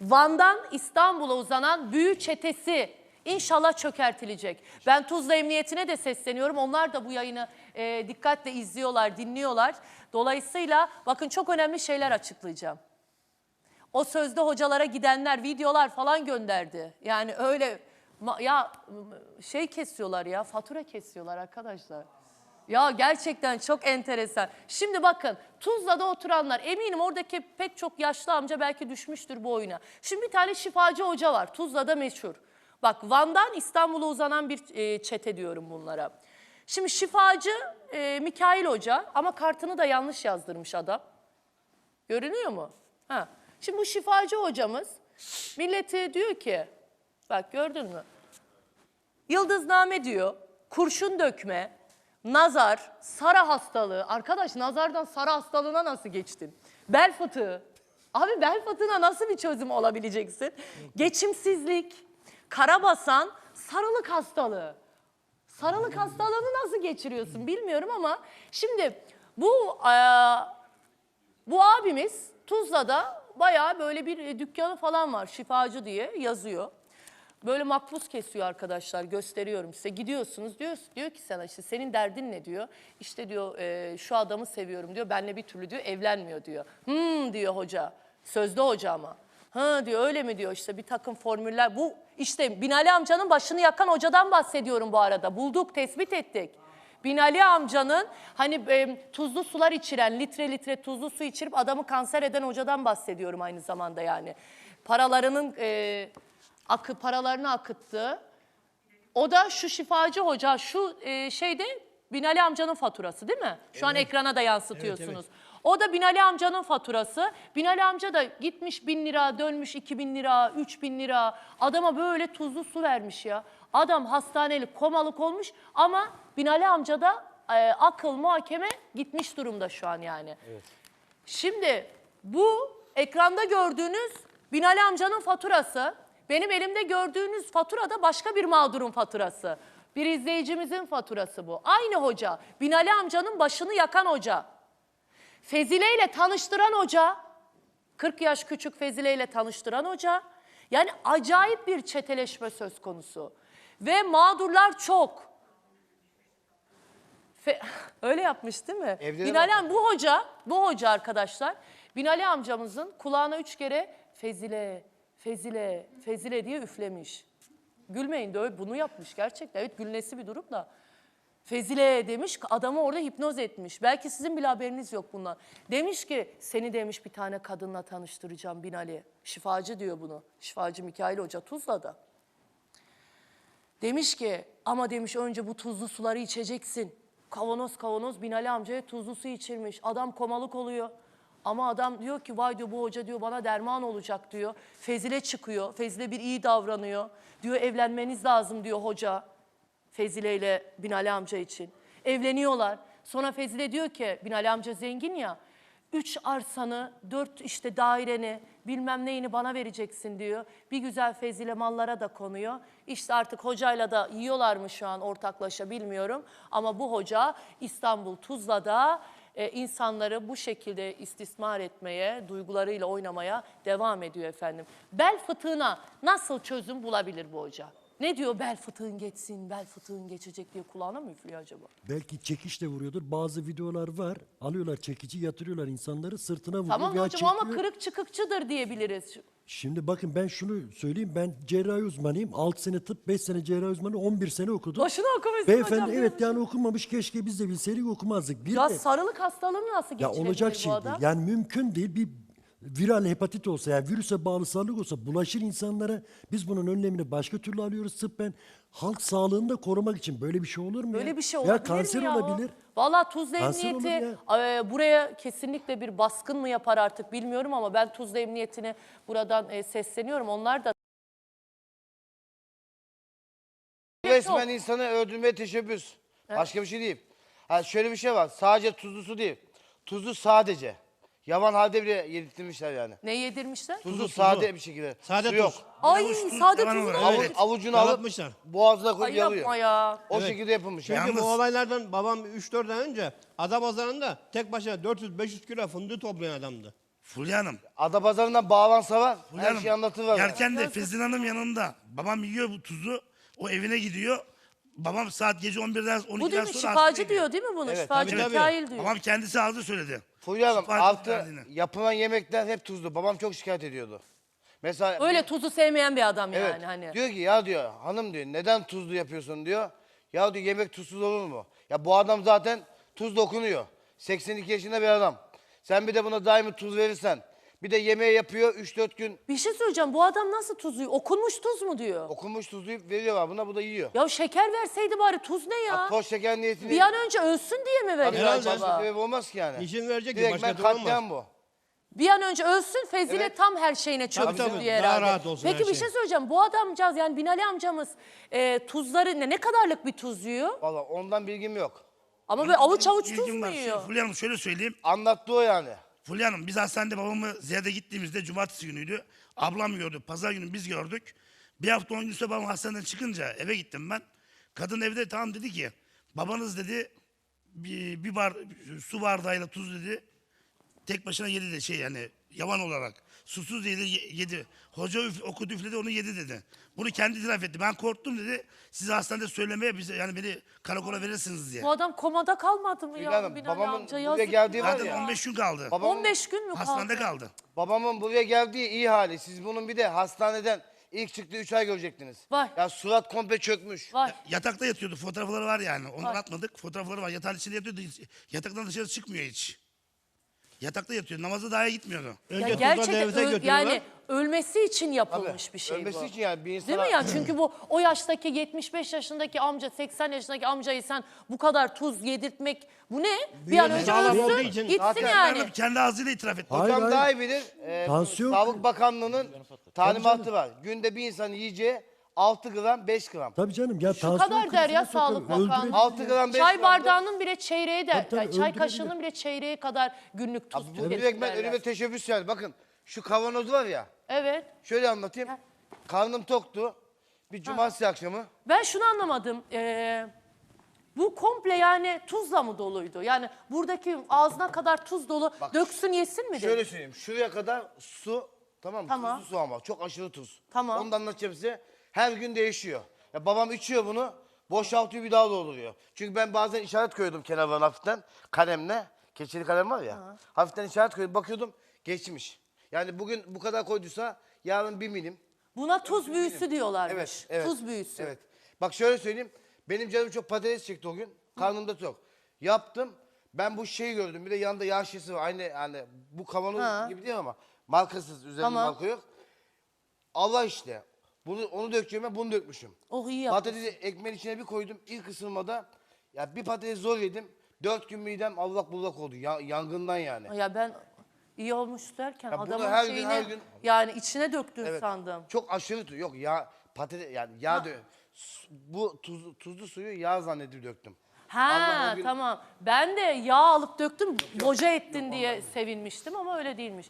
Van'dan İstanbul'a uzanan büyü çetesi inşallah çökertilecek. Ben Tuzla Emniyetine de sesleniyorum. Onlar da bu yayını e, dikkatle izliyorlar, dinliyorlar. Dolayısıyla bakın çok önemli şeyler açıklayacağım. O sözde hocalara gidenler videolar falan gönderdi. Yani öyle ya şey kesiyorlar ya fatura kesiyorlar arkadaşlar. Ya gerçekten çok enteresan. Şimdi bakın Tuzla'da oturanlar eminim oradaki pek çok yaşlı amca belki düşmüştür bu oyuna. Şimdi bir tane şifacı hoca var Tuzla'da meşhur. Bak Van'dan İstanbul'a uzanan bir e, çete diyorum bunlara. Şimdi şifacı e, Mikail Hoca ama kartını da yanlış yazdırmış adam. Görünüyor mu? Ha. Şimdi bu şifacı hocamız millete diyor ki bak gördün mü? Yıldızname diyor, kurşun dökme, nazar, sara hastalığı. Arkadaş nazardan sara hastalığına nasıl geçtin? Bel fıtığı. Abi bel fıtığına nasıl bir çözüm olabileceksin? Geçimsizlik, karabasan, sarılık hastalığı. Sarılık hastalığını nasıl geçiriyorsun bilmiyorum ama şimdi bu eee, bu abimiz Tuzla'da bayağı böyle bir e, dükkanı falan var şifacı diye yazıyor. Böyle makbuz kesiyor arkadaşlar gösteriyorum size. Gidiyorsunuz diyor, diyor ki sana işte senin derdin ne diyor. İşte diyor e, şu adamı seviyorum diyor benle bir türlü diyor evlenmiyor diyor. Hmm diyor hoca sözde hoca ama. Ha diyor öyle mi diyor işte bir takım formüller. Bu işte Binali amcanın başını yakan hocadan bahsediyorum bu arada. Bulduk tespit ettik. Binali amcanın hani e, tuzlu sular içiren, litre litre tuzlu su içirip adamı kanser eden hocadan bahsediyorum aynı zamanda yani. Paralarının e, akı paralarını akıttı. O da şu şifacı hoca, şu e, şeyde Binali amcanın faturası değil mi? Şu an ekrana da yansıtıyorsunuz. O da Binali amcanın faturası. Binali amca da gitmiş bin lira, dönmüş iki bin lira, üç bin lira. Adama böyle tuzlu su vermiş ya. Adam hastanelik, komalık olmuş ama Binali amca da e, akıl, muhakeme gitmiş durumda şu an yani. Şimdi bu ekranda gördüğünüz Binali amcanın faturası, benim elimde gördüğünüz fatura da başka bir mağdurun faturası. Bir izleyicimizin faturası bu. Aynı hoca, Binali amcanın başını yakan hoca. Fezile ile tanıştıran hoca, 40 yaş küçük Fezile ile tanıştıran hoca. Yani acayip bir çeteleşme söz konusu. Ve mağdurlar çok. Fe- Öyle yapmış değil mi? Evde de Binali am- bu hoca, bu hoca arkadaşlar Binali amcamızın kulağına üç kere Fezile, Fezile, Fezile diye üflemiş. Gülmeyin de bunu yapmış gerçekten. Evet gülnesi bir durum da. Fezile demiş adamı orada hipnoz etmiş. Belki sizin bile haberiniz yok bundan. Demiş ki seni demiş bir tane kadınla tanıştıracağım Binali. Şifacı diyor bunu. Şifacı Mikail Hoca Tuzla'da. Demiş ki ama demiş önce bu tuzlu suları içeceksin. Kavanoz kavanoz Binali amcaya tuzlu su içirmiş. Adam komalık oluyor. Ama adam diyor ki vay diyor bu hoca diyor bana derman olacak diyor. Fezile çıkıyor. Fezile bir iyi davranıyor. Diyor evlenmeniz lazım diyor hoca. Fezile ile Binali amca için. Evleniyorlar. Sonra Fezile diyor ki Binali amca zengin ya. Üç arsanı, dört işte daireni, bilmem neyini bana vereceksin diyor. Bir güzel Fezile mallara da konuyor. İşte artık hocayla da yiyorlar mı şu an ortaklaşa bilmiyorum. Ama bu hoca İstanbul Tuzla'da e, insanları bu şekilde istismar etmeye, duygularıyla oynamaya devam ediyor efendim. Bel fıtığına nasıl çözüm bulabilir bu hoca? Ne diyor bel fıtığın geçsin, bel fıtığın geçecek diye kulağına mı üflüyor acaba? Belki çekiş de vuruyordur. Bazı videolar var. Alıyorlar çekici yatırıyorlar insanları sırtına vuruyor. Tamam veya hocam ama çekiyor. kırık çıkıkçıdır diyebiliriz. Şimdi bakın ben şunu söyleyeyim. Ben cerrahi uzmanıyım. 6 sene tıp, 5 sene cerrahi uzmanı, 11 sene okudum. Başına okumuşsun Beyefendi hocam. evet yani okumamış keşke biz de bilseydik okumazdık. Bir Ya de, sarılık hastalığını nasıl ya geçirebilir olacak bu şey adam? değil. Yani mümkün değil. Bir viral hepatit olsa yani virüse bağlı sarılık olsa bulaşır insanlara. Biz bunun önlemini başka türlü alıyoruz. Sırf ben halk sağlığını da korumak için böyle bir şey olur mu? Böyle ya? bir şey olabilir Ya kanser mi ya? olabilir. Valla Tuzla Kanser Emniyeti e, buraya kesinlikle bir baskın mı yapar artık bilmiyorum ama ben Tuzla Emniyeti'ne buradan e, sesleniyorum. Onlar da Resmen insanı öldürmeye teşebbüs. Başka bir şey değil. Ha şöyle bir şey var. Sadece tuzlu su değil. Tuzlu sadece. Yavan halde bile yedirtmişler yani. ne yedirmişler? Tuzlu, Tuzlu, sade tuzlu. bir şekilde. Sade su tuz. yok. Ay sade falan tuzunu Avu- evet. avucunu alıp Yalatmışlar. boğazına Ay koyup yapma yalıyor. ya. O Evet. şekilde yapılmış. Çünkü Yani. bu olaylardan babam 3-4 ay önce ada pazarında tek başına 400-500 kilo fındık toplayan adamdı. Fulya Hanım. Adapazarı'ndan bağlansa var. Fulya Her Hanım, şeyi anlatırlar. bana. Yerken de Fezin Hanım yanında. Babam yiyor bu tuzu. O evine gidiyor. Babam saat gece 11'den 12'den Bu değil mi? sonra Şifacı hastane diyor değil mi bunu? Evet, Şifacı tabii, tabii. Mikail diyor. Babam kendisi aldı söyledi. Fulya Hanım Şifa artı verdiğini. yapılan yemekler hep tuzlu. Babam çok şikayet ediyordu. Mesela Öyle tuzu sevmeyen bir adam Evet. yani hani. Diyor ki ya diyor hanım diyor neden tuzlu yapıyorsun diyor. Ya diyor yemek tuzsuz olur mu? Ya bu adam zaten tuz dokunuyor. 82 yaşında bir adam. Sen bir de buna daimi tuz verirsen bir de yemeği yapıyor 3-4 gün Bir şey söyleyeceğim. Bu adam nasıl tuz yiyor? Okunmuş tuz mu diyor? okunmuş tuzlayıp veriyorlar buna bu da yiyor. Ya şeker verseydi bari tuz ne ya? Ya, toz şeker niyetini Bir an önce ölsün diye mi veriyor Herhalde acaba? sebep olmaz ki yani. İşin verecek ki Direkt başka ben türlü olmaz. katliam bu. Bir an önce ölsün Fezile Evet. tam her şeyine çöksün tabii. diye Daha herhalde. rahat olsun Peki her bir şey. şey söyleyeceğim. Bu adamcağız yani Binali amcamız e, tuzları ne, ne kadarlık bir tuz yiyor? Valla ondan bilgim yok. Ama böyle avuç avuç tuz mu yiyor? Fulya Hanım şöyle söyleyeyim. Anlattı o yani. Fulya Hanım biz hastanede babamı ziyarete gittiğimizde cumartesi günüydü. Ablam gördü. Pazar günü biz gördük. Bir hafta on gün sonra babam hastaneden çıkınca eve gittim ben. Kadın evde tamam dedi ki babanız dedi bir, bir bar su bardağıyla tuz dedi. Tek başına yedi de şey yani yavan olarak. Susuz yedi, ye- yedi. Hoca üf, okudu üfledi onu yedi dedi. Bunu kendi itiraf etti. Ben korktum dedi. Size hastanede söylemeye bize yani beni karakola verirsiniz diye. Bu adam komada kalmadı mı ya Hanım, Binali babamın amca? buraya Yazık geldiği var günah Zaten ya. 15 gün kaldı. Babamın, 15 gün mü kaldı? Hastanede kaldı. babamın buraya geldiği iyi hali. Siz bunun bir de hastaneden ilk çıktığı 3 ay görecektiniz. Vay. Ya surat komple çökmüş. Vay. Yatakta yatıyordu. Fotoğrafları var yani. Onları Var. atmadık. Fotoğrafları var. Yatağın içinde yatıyordu. Yataktan dışarı çıkmıyor hiç. Yatakta yatıyor. Namaza dahi gitmiyordu. Önce Ya tuzla gerçekten götürüyorlar. yani ölmesi için yapılmış bir şey ölmesi bu. için yani bir Değil insana... mi ya? Çünkü bu o yaştaki 75 yaşındaki amca, 80 yaşındaki amcayı sen bu kadar tuz yedirtmek bu ne? Bir an önce sağlam olduğu ölsün, için- gitsin Zaten yani. Kendi ağzıyla itiraf etti. Hayır, Hocam hayır. daha iyi bilir. Ee, Tansiyon- Sağlık Bakanlığı'nın talimatı var. Günde bir insanın yiyeceği 6 gram 5 gram. Tabii canım ya Şu kadar der ya. Sağlık Bakanlığı. Öldürebilir. 6 gram 5 Çay gram. bardağının bile çeyreği de, Tabii, tabii, yani çay öldürebilir. kaşığının bile çeyreği kadar günlük tuz Bu ben derler. önüme teşebbüs yani. Bakın şu kavanoz var ya. Evet. Şöyle anlatayım. Karnım toktu. Bir cumartesi akşamı. Ben şunu anlamadım. Ee, bu komple yani tuzla mı doluydu? Yani buradaki ağzına kadar tuz dolu. döksün yesin mi Şöyle dedi? söyleyeyim. Şuraya kadar su. Tamam mı? Tamam. Tuzlu su ama. Çok aşırı tuz. Tamam. Onu da anlatacağım size. Her gün değişiyor. Ya babam içiyor bunu. Boşaltıyor bir daha dolduruyor. Çünkü ben bazen işaret koyuyordum kenarlarına hafiften. Kalemle. Keçeli kalem var ya. Hafiften işaret koyuyordum. Bakıyordum geçmiş. Yani bugün bu kadar koyduysa yarın bir milim. Buna tuz büyüsü diyorlarmış. Evet, evet. Tuz büyüsü. Evet. Bak şöyle söyleyeyim. Benim canım çok patates çekti o gün. Karnımda tok. Yaptım. Ben bu şeyi gördüm. Bir de yanında yağ şişesi var. Aynı yani bu kavanoz Ha. gibi değil ama markasız üzerinde Tamam. marka yok. Allah işte. Bunu onu dökeceğime bunu dökmüşüm. Oh iyi yaptın. Patatesi ekmeğin içine bir koydum. İlk ısırmada ya bir patates zor yedim. Dört gün midem allak bullak oldu. Ya- yangından yani. Ya ben iyi olmuş derken Ya bunu adamın her gün, şeyini her gün- yani içine döktün Evet. sandım. Çok aşırı tu- yok ya patates yani yağ dö- su- bu tuzlu, tuzlu suyu yağ zannedip döktüm. Ha Allah o gün- tamam. Ben de yağ alıp döktüm boca ettin diye sevinmiştim ama öyle değilmiş.